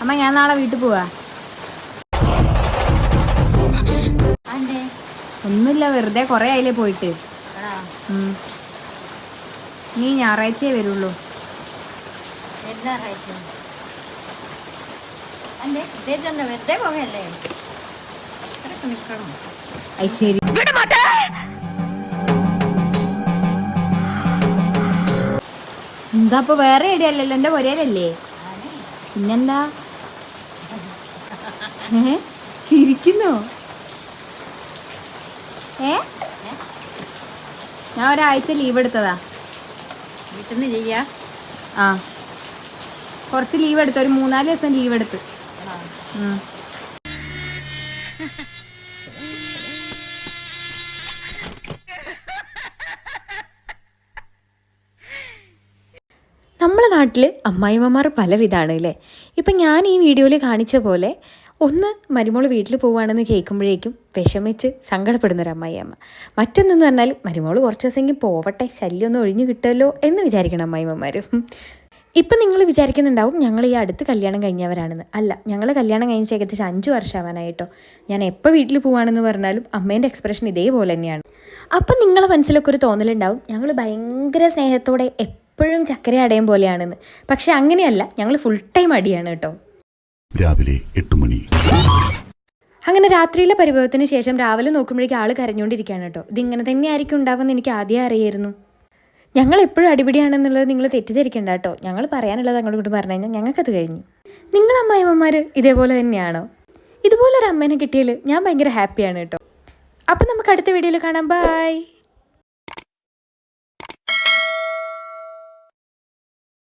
അമ്മ ഞാൻ നാളെ വീട്ടിൽ പോവാ. ഒന്നുമില്ല വെറുതെ കുറെ ആയില്ലേ പോയിട്ട്. നീ ഞായറാഴ്ചയേ വരുള്ളൂ. ശരി. എന്താ അപ്പൊ വേറെ എവിടെയല്ലല്ലോ? എന്റെ പൊരയിലല്ലേ പിന്നെന്താ? ഏ? ചിരിക്കുന്നോ? ഏ? ഞാൻ ഒരാഴ്ച ലീവ് എടുത്തതാ. വീട്ടിൽ നിന്ന് ചെയ്യാ? ആ. കുറച്ച് ലീവ് എടുത്തു ഒരു മൂന്നാൽ ദിവസം ലീവ് എടുത്ത്. നമ്മളെ നാട്ടിൽ അമ്മായിമ്മമാർ പലവിധാണ് അല്ലേ ഇപ്പം ഞാൻ ഈ വീഡിയോയിൽ കാണിച്ച പോലെ ഒന്ന് മരുമോൾ വീട്ടിൽ പോവുകയാണെന്ന് കേൾക്കുമ്പോഴേക്കും വിഷമിച്ച് സങ്കടപ്പെടുന്ന ഒരു അമ്മായിയമ്മ. മറ്റൊന്നെന്ന് പറഞ്ഞാൽ മരുമോൾ കുറച്ച് ദിവസമെങ്കിൽ പോവട്ടെ ശല്യം ഒന്ന് ഒഴിഞ്ഞു കിട്ടുമല്ലോ എന്ന് വിചാരിക്കണം അമ്മായിമ്മമാർ ഇപ്പം നിങ്ങൾ വിചാരിക്കുന്നുണ്ടാവും ഞങ്ങൾ ഈ അടുത്ത് കല്യാണം കഴിഞ്ഞവരാണെന്ന്. അല്ല ഞങ്ങൾ കല്യാണം കഴിഞ്ഞ ഏകദേശം അഞ്ച് വർഷമാവാനായിട്ടോ ഞാൻ എപ്പോൾ വീട്ടിൽ പോവാണെന്ന് പറഞ്ഞാലും അമ്മേന്റെ എക്സ്പ്രഷൻ ഇതേപോലെ തന്നെയാണ്. അപ്പം നിങ്ങളെ മനസ്സിലൊക്കെ ഒരു തോന്നലുണ്ടാവും ഞങ്ങൾ ഭയങ്കര സ്നേഹത്തോടെ എപ്പോഴും ചക്കര അടയും പോലെയാണെന്ന്. പക്ഷെ അങ്ങനെയല്ല. ഞങ്ങൾ ഫുൾ ടൈം അടിയാണ് കേട്ടോ. രാവിലെ എട്ട് മണി. അങ്ങനെ രാത്രിയിലെ പരിഭവത്തിന് ശേഷം രാവിലെ നോക്കുമ്പോഴേക്കും ആൾ കരഞ്ഞുകൊണ്ടിരിക്കുകയാണ് കേട്ടോ. ഇതിങ്ങനെ തന്നെ ആയിരിക്കും ഉണ്ടാവുമെന്ന് എനിക്ക് ആദ്യം അറിയായിരുന്നു. ഞങ്ങൾ എപ്പോഴും അടിപിടിയാണെന്നുള്ളത് നിങ്ങൾ തെറ്റിദ്ധരിക്കേണ്ട കേട്ടോ. ഞങ്ങൾ പറയാനുള്ളത് അങ്ങോട്ട് ഇങ്ങോട്ട് പറഞ്ഞു കഴിഞ്ഞാൽ ഞങ്ങൾക്കത് കഴിഞ്ഞു. നിങ്ങൾ അമ്മായിമ്മമാർ ഇതേപോലെ തന്നെയാണോ? ഇതുപോലൊരു അമ്മേനെ കിട്ടിയാൽ ഞാൻ ഭയങ്കര ഹാപ്പിയാണ് കേട്ടോ. അപ്പം നമുക്ക് അടുത്ത വീഡിയോയിൽ കാണാം. ബൈ